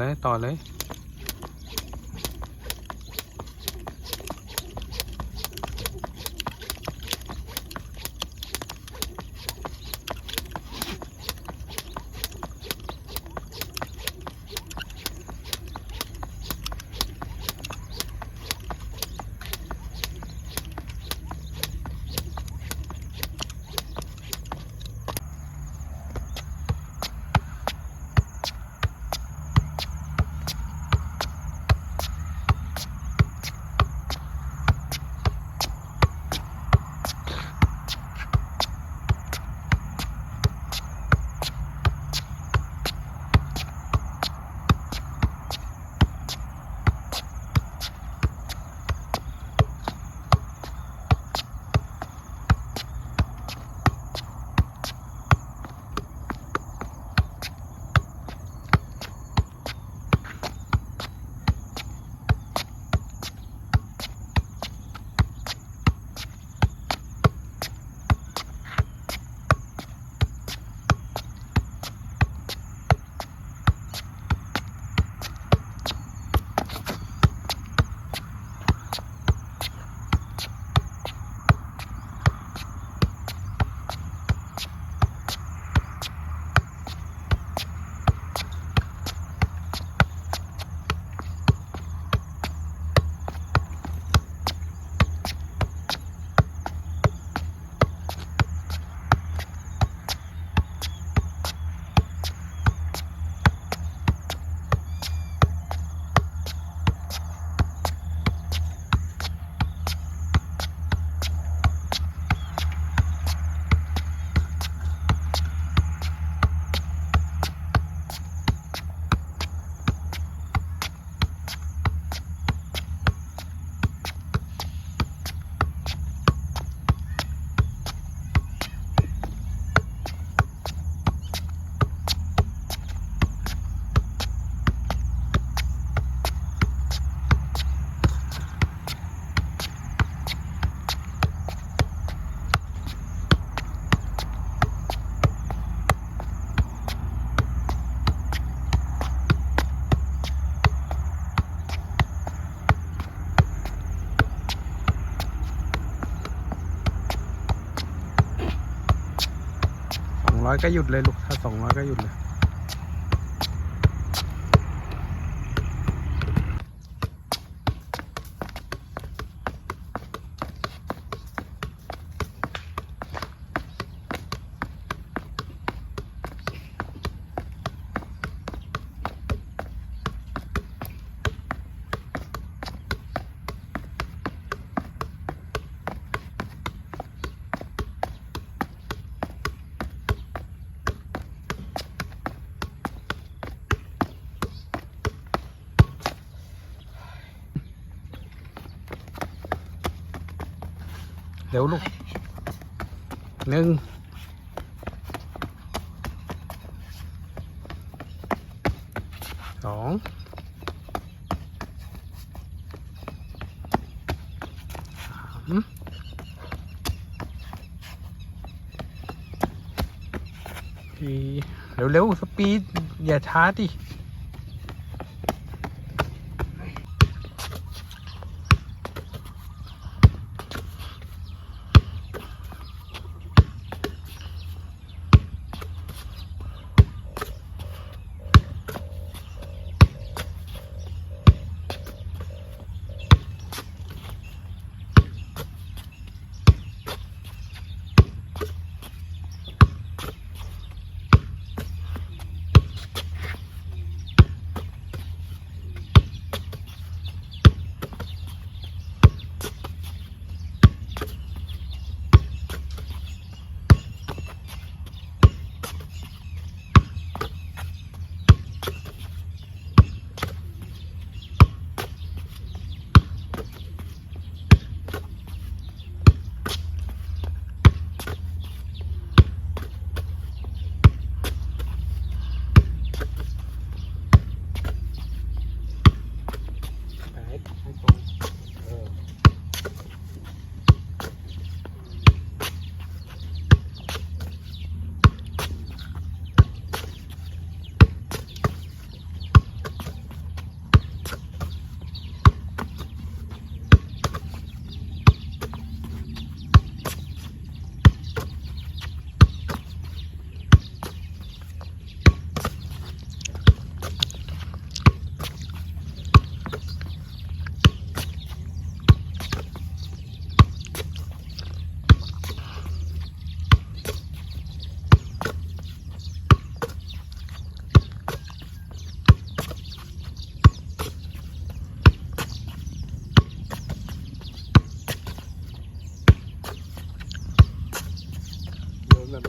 เลยต่อเลย ร้อยก็หยุดเลยลูกถ้าสองร้อยก็หยุดเลย เร็วลูกหนึ่งสองสามสี่เร็วๆสปีดอย่าช้าดิ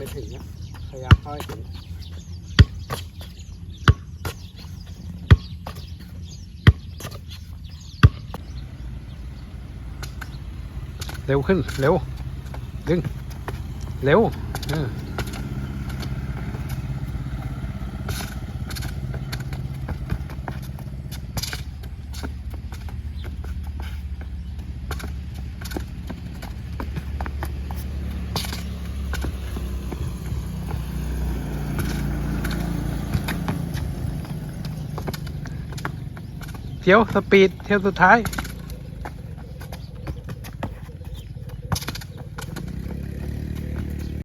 ไม่ถึงอะพยายามเข้าให้ถึงเร็วขึ้น เร็ว ดึง เร็วเออ เที่ยวสปีดเที่ยวสุดท้าย